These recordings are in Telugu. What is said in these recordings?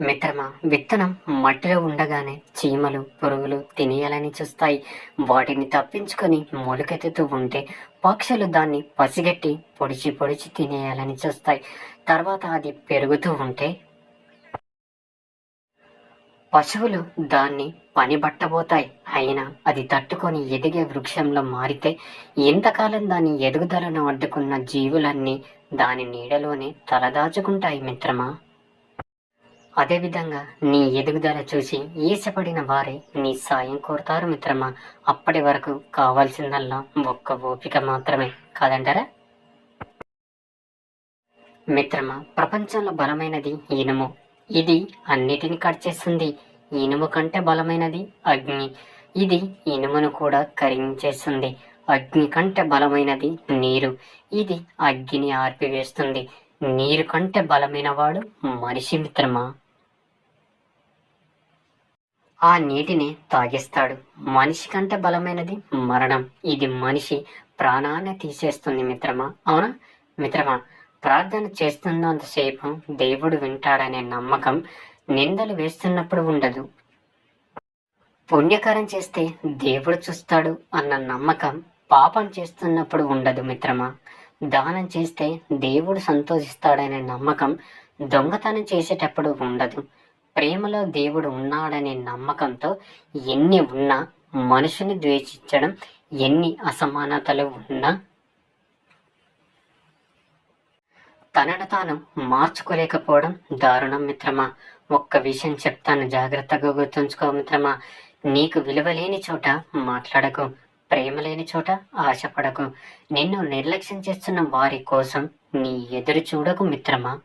మిత్రమా విత్తనం మట్టిలో ఉండగానే చీమలు పురుగులు తినేయాలని చూస్తాయి. వాటిని తప్పించుకొని మొలకెత్తుతూ ఉంటే పక్షులు దాన్ని పసిగట్టి పొడిచి పొడిచి తినేయాలని చూస్తాయి. తర్వాత అది పెరుగుతూ ఉంటే పశువులు దాన్ని పనిబట్టబోతాయి అయినా అది తట్టుకొని ఎదిగే వృక్షంలో మారితే ఎంతకాలం దాని ఎదుగుదలను అడ్డుకున్న జీవులన్నీ దాని నీడలోనే తలదాచుకుంటాయి మిత్రమా. అదేవిధంగా నీ ఎదుగుదల చూసి ఈసపడిన వారే నీ సాయం కోరుతారు మిత్రమా. అప్పటి వరకు కావాల్సిందల్లా ఒక్క ఓపిక మాత్రమే కాదంటారా? మిత్రమా ప్రపంచంలో బలమైనది ఇనుము. ఇది అన్నిటిని కట్ చేస్తుంది. ఇనుము కంటే బలమైనది అగ్ని. ఇది ఇనుమును కూడా కరిగించేస్తుంది అగ్ని కంటే బలమైనది నీరు. ఇది అగ్గిని ఆర్పివేస్తుంది. నీరు కంటే బలమైన వాడు మనిషి మిత్రమా. ఆ నీటిని తాగిస్తాడు. మనిషి కంటే బలమైనది మరణం. ఇది మనిషి ప్రాణాన్ని తీసేస్తుంది మిత్రమా? అవునా? మిత్రమా ప్రార్థన చేస్తున్నంతసేపు దేవుడు వింటాడనే నమ్మకం నిందలు వేస్తున్నప్పుడు ఉండదు. పుణ్యకారం చేస్తే దేవుడు చూస్తాడు అన్న నమ్మకం పాపం చేస్తున్నప్పుడు ఉండదు మిత్రమా? దానం చేస్తే దేవుడు సంతోషిస్తాడనే నమ్మకం దొంగతనం చేసేటప్పుడు ఉండదు. ప్రేమలో దేవుడు ఉన్నాడనే నమ్మకంతో ఎన్ని ఉన్నా మనుషుని ద్వేషించడం ఎన్ని అసమానతలు ఉన్నా తనను తాను మార్చుకోలేకపోవడం దారుణం మిత్రమా. ఒక్క విషయం చెప్తాను జాగ్రత్తగా గుర్తుంచుకో మిత్రమా. నీకు విలువ లేని చోట మాట్లాడకు ప్రేమ లేని చోట ఆశపడకు. నిన్ను నిర్లక్ష్యం చేస్తున్న వారి కోసం నీ ఎదురు చూడకు మిత్రమా.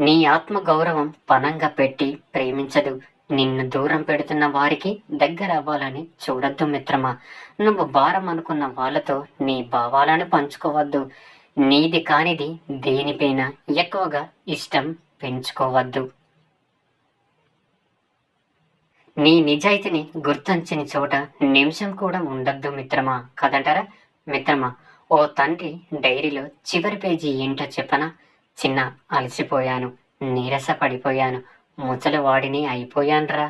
నీ ఆత్మ గౌరవం పనంగా పెట్టి ప్రేమించదు. నిన్ను దూరం పెడుతున్న వారికి దగ్గర అవ్వాలని చూడొద్దు మిత్రమా. నువ్వు భారం అనుకున్న వాళ్ళతో నీ భావాలను పంచుకోవద్దు. నీది కానిది దేనిపైన ఎక్కువగా ఇష్టం పెంచుకోవద్దు. నీ నిజాయితీని గుర్తించని చోట నిమిషం కూడా ఉండద్దు మిత్రమా. కదంటారా? మిత్రమా ఓ తండ్రి డైరీలో చివరి పేజీ ఏంటో చెప్పనా? చిన్న అలసిపోయాను. నీరస పడిపోయాను. ముసలివాడిని అయిపోయాన్రా.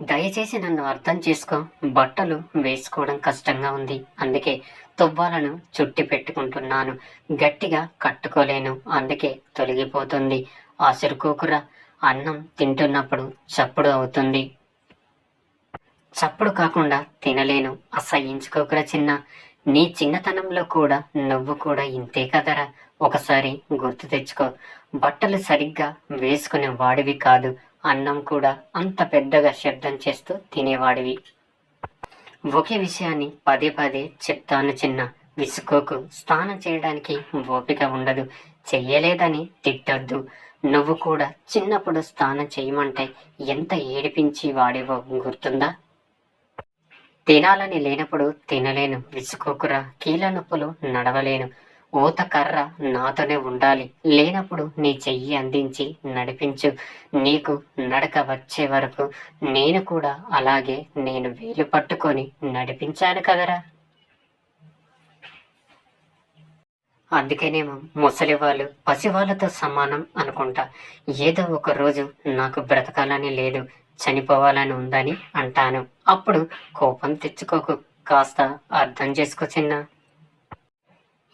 దయచేసి నన్ను అర్థం చేసుకో. బట్టలు వేసుకోవడం కష్టంగా ఉంది. అందుకే తువ్వాలను చుట్టి పెట్టుకుంటున్నాను. గట్టిగా కట్టుకోలేను. అందుకే తొలగిపోతుంది. ఆసురుకోకురా. అన్నం తింటున్నప్పుడు చప్పుడు అవుతుంది. చప్పుడు కాకుండా తినలేను. అసహించుకోకురా చిన్న. నీ చిన్నతనంలో కూడా నువ్వు కూడా ఇంతే కదరా. ఒకసారి గుర్తు తెచ్చుకో. బట్టలు సరిగ్గా వేసుకునే వాడివి కాదు. అన్నం కూడా అంత పెద్దగా శబ్దం చేస్తూ తినేవాడివి. ఒకే విషయాన్ని పదే పదే చెప్తాను చిన్న. విసుకోకు స్నానం చేయడానికి ఓపిక ఉండదు. చెయ్యలేదని తిట్టద్దు. నువ్వు కూడా చిన్నప్పుడు స్నానం చేయమంటే ఎంత ఏడిపించి వాడేవో గుర్తుందా? తినాలని లేనప్పుడు తినలేను. విసుకోకురా కీళ్ళ నొప్పులు నడవలేను. ఊత కర్ర నాతోనే ఉండాలి. లేనప్పుడు నీ చెయ్యి అందించి నడిపించు. నీకు నడక వచ్చే వరకు నేను కూడా అలాగే నేను వేలు పట్టుకొని నడిపించాను కదరా. అందుకేనేమో ముసలి వాళ్ళు పసివాళ్ళతో సమానం అనుకుంటా. ఏదో ఒక రోజు నాకు బ్రతకాలని లేదు. చనిపోవాలని ఉందని అంటాను. అప్పుడు కోపం తెచ్చుకోకు. కాస్త అర్థం చేసుకో చిన్న.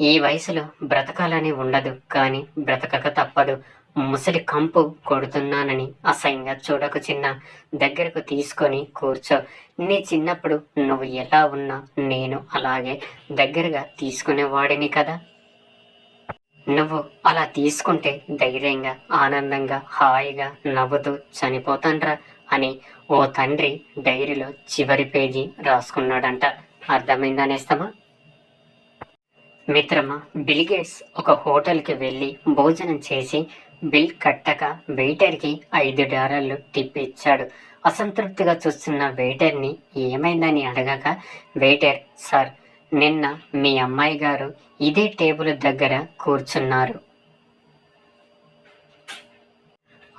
ఈ వయసులో బ్రతకాలని ఉండదు కానీ బ్రతకక తప్పదు. ముసలి కంపు కొడుతున్నానని అసహ్యంగా చూడకు చిన్న. దగ్గరకు తీసుకొని కూర్చో. నీ చిన్నప్పుడు నువ్వు ఎలా ఉన్నా నేను అలాగే దగ్గరగా తీసుకునేవాడిని కదా. నువ్వు అలా తీసుకుంటే ధైర్యంగా ఆనందంగా హాయిగా నవ్వుతూ చనిపోతాన్రా అని ఓ తండ్రి డైరీలో చివరి పేజీ రాసుకున్నాడంట. అర్థమైందనేస్తామా మిత్రమా బిల్గేట్స్ ఒక హోటల్కి వెళ్ళి భోజనం చేసి బిల్ కట్టక వెయిటర్కి ఐదు డాలర్లు టిప్ ఇచ్చాడు. అసంతృప్తిగా చూస్తున్న వెయిటర్ని ఏమైందని అడగక వెయిటర్ సార్ నిన్న మీ అమ్మాయి గారు ఇదే టేబుల్ దగ్గర కూర్చున్నారు.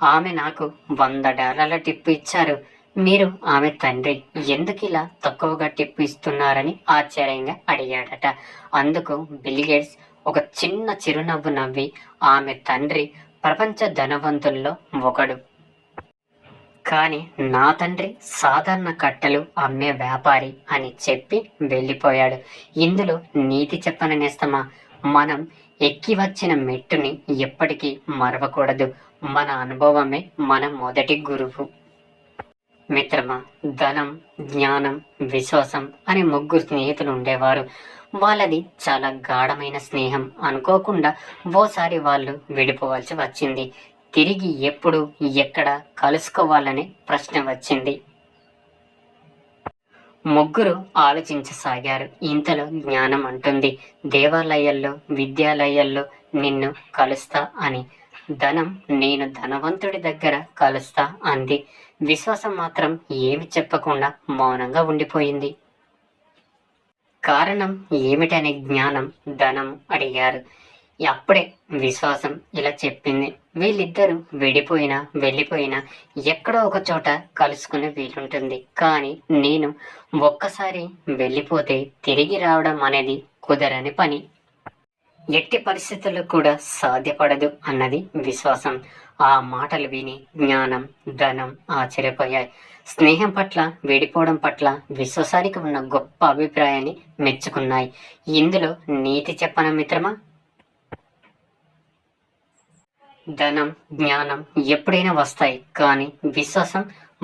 ఆమె నాకు వంద డాలర్ల టిప్పు ఇచ్చారు. మీరు ఆమె తండ్రి ఎందుకు ఇలా తక్కువగా టిప్పు ఇస్తున్నారని ఆశ్చర్యంగా అడిగాడట. అందుకు బిల్గేట్స్ ఒక చిన్న చిరునవ్వు నవ్వి ఆమె తండ్రి ప్రపంచ ధనవంతుల్లో ఒకడు. కానీ నా తండ్రి సాధారణ కట్టెలు అమ్మే వ్యాపారి అని చెప్పి వెళ్ళిపోయాడు. ఇందులో నీతి చెప్పన నేస్తమా? మనం ఎక్కి వచ్చిన మెట్టుని ఎప్పటికీ మరవకూడదు. మన అనుభవమే మన మొదటి గురువు. మిత్రమా ధనం జ్ఞానం విశ్వాసం అనే ముగ్గురు స్నేహితులు ఉండేవారు. వాళ్ళది చాలా గాఢమైన స్నేహం. అనుకోకుండా ఓసారి వాళ్ళు విడిపోవాల్సి వచ్చింది. తిరిగి ఎప్పుడు ఎక్కడ కలుసుకోవాలనే ప్రశ్న వచ్చింది. ముగ్గురు ఆలోచించసాగారు. ఇంతలో జ్ఞానం అంటుంది. దేవాలయాల్లో విద్యాలయాల్లో నిన్ను కలుస్తా అని. ధనం నేను ధనవంతుడి దగ్గర కలుస్తా అంది. విశ్వాసం మాత్రం ఏమి చెప్పకుండా మౌనంగా ఉండిపోయింది. కారణం ఏమిటనే జ్ఞానం ధనం అడిగారు. అప్పుడే విశ్వాసం ఇలా చెప్పింది. వీళ్ళిద్దరూ విడిపోయినా వెళ్ళిపోయినా ఎక్కడో ఒక చోట కలుసుకునే వీలుంటుంది. కానీ నేను ఒక్కసారి వెళ్ళిపోతే తిరిగి రావడం అనేది కుదరని పని. ఎట్టి పరిస్థితుల్లో కూడా సాధ్యపడదు అన్నది విశ్వాసం. ఆ మాటలు విని జ్ఞానం ధనం ఆశ్చర్యపోయాయి. స్నేహం పట్ల విడిపోవడం పట్ల విశ్వసానికి ఉన్న గొప్ప అభిప్రాయాన్ని మెచ్చుకున్నాయి. ఇందులో నీతి చెప్పన మిత్రమా? ధనం జ్ఞానం ఎప్పుడైనా వస్తాయి. కానీ విశ్వాసం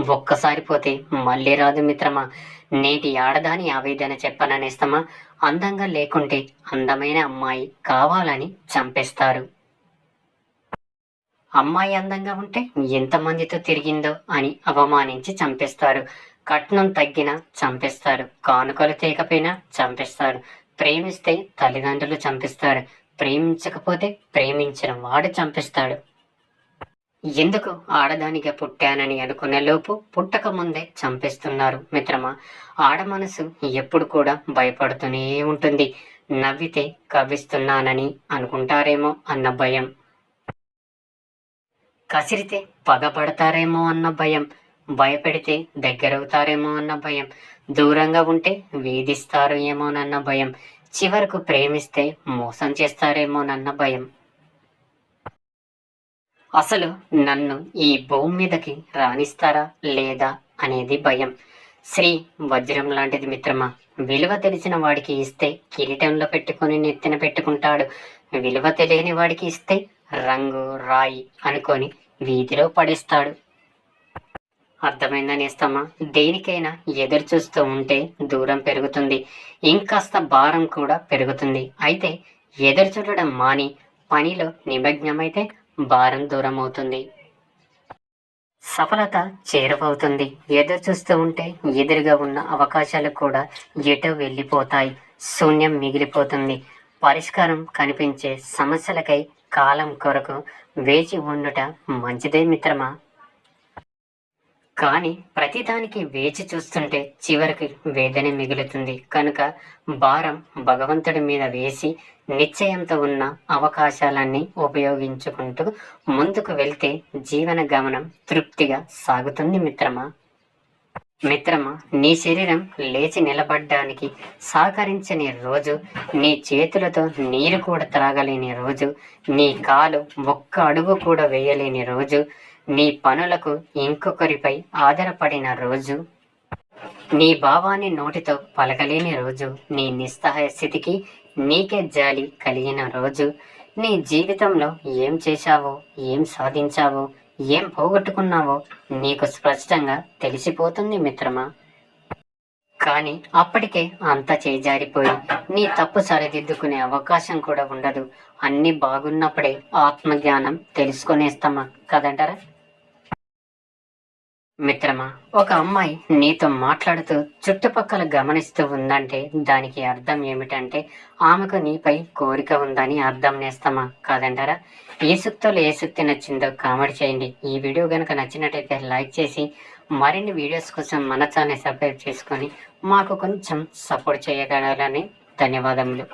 ఒక్కసారి పోతే మళ్ళీ రాదు మిత్రమా. నేటి ఆడదాని ఆవేదన చెప్పననేస్తమా? అందంగా లేకుంటే అందమైన అమ్మాయి కావాలని చంపేస్తారు. అమ్మాయి అందంగా ఉంటే ఎంతమందితో తిరిగిందో అని అవమానించి చంపేస్తారు. కట్నం తగ్గినా చంపేస్తారు. కానుకలు తేకపోయినా చంపేస్తారు. ప్రేమిస్తే తల్లిదండ్రులు చంపిస్తారు. ప్రేమించకపోతే ప్రేమించిన వాడు చంపిస్తాడు. ఎందుకు ఆడదానిగా పుట్టానని అనుకునే లోపు పుట్టక ముందే చంపేస్తున్నారు మిత్రమా. ఆడ మనసు ఎప్పుడు కూడా భయపడుతూనే ఉంటుంది. నవ్వితే కవ్విస్తున్నానని అనుకుంటారేమో అన్న భయం. కసిరితే పగపడతారేమో అన్న భయం. భయపెడితే దగ్గరవుతారేమో అన్న భయం. దూరంగా ఉంటే వేధిస్తారు ఏమోనన్న భయం. చివరకు ప్రేమిస్తే మోసం చేస్తారేమోనన్న భయం. అసలు నన్ను ఈ భూమి మీదకి రాణిస్తారా లేదా అనేది భయం. శ్రీ వజ్రం లాంటిది మిత్రమా విలువ తెలిసిన వాడికి ఇస్తే కిరీటంలో పెట్టుకొని నెత్తిన పెట్టుకుంటాడు. విలువ తెలియని వాడికి ఇస్తే రంగు రాయి అనుకొని వీధిలో పడేస్తాడు. అర్థమైందని ఇస్తామా దేనికైనా ఎదురు చూస్తూ ఉంటే దూరం పెరుగుతుంది. ఇంకాస్త భారం కూడా పెరుగుతుంది. అయితే ఎదురు చూడడం మాని పనిలో నిమగ్నమైతే భారం దూరం అవుతుంది సఫలత చేరువవుతుంది. ఎదురు చూస్తూ ఉంటే ఎదురుగా ఉన్న అవకాశాలు కూడా ఎటో వెళ్ళిపోతాయి. శూన్యం మిగిలిపోతుంది. పరిష్కారం కనిపించే సమస్యలకై కాలం కొరకు వేచి ఉండుట మంచిదే మిత్రమా? కానీ ప్రతిదానికి వేచి చూస్తుంటే చివరికి వేదన మిగులుతుంది. కనుక భారం భగవంతుడి మీద వేసి నిశ్చయంతో ఉన్న అవకాశాలన్నీ ఉపయోగించుకుంటూ ముందుకు వెళ్తే జీవన గమనం తృప్తిగా సాగుతుంది మిత్రమా? మిత్రమా నీ శరీరం లేచి నిలబడ్డానికి సహకరించని రోజు నీ చేతులతో నీరు కూడా త్రాగలేని రోజు నీ కాలు ఒక్క అడుగు కూడా వేయలేని రోజు నీ పనులకు ఇంకొకరిపై ఆధారపడిన రోజు నీ భావాన్ని నోటితో పలకలేని రోజు నీ నిస్సహాయ స్థితికి నీకే జాలి కలిగిన రోజు నీ జీవితంలో ఏం చేశావో ఏం సాధించావో ఏం పోగొట్టుకున్నావో నీకు స్పష్టంగా తెలిసిపోతుంది మిత్రమా? కానీ అప్పటికే అంత చేజారిపోయి నీ తప్పు సరిదిద్దుకునే అవకాశం కూడా ఉండదు. అన్ని బాగున్నప్పుడే ఆత్మజ్ఞానం తెలుసుకునేస్తామా? కదంటారా? మిత్రమా ఒక అమ్మాయి నీతో మాట్లాడుతూ చుట్టుపక్కల గమనిస్తూ ఉందంటే దానికి అర్థం ఏమిటంటే ఆమెకు నీపై కోరిక ఉందని అర్థం నేస్తామా కాదంటారా? ఏ సుక్తులు ఏ సుక్తి నచ్చిందో కామెంట్ చేయండి. ఈ వీడియో కనుక నచ్చినట్టయితే లైక్ చేసి మరిన్ని వీడియోస్ కోసం మన ఛానల్ సబ్స్క్రైబ్ చేసుకొని మాకు కొంచెం సపోర్ట్ చేయగలరని ధన్యవాదములు.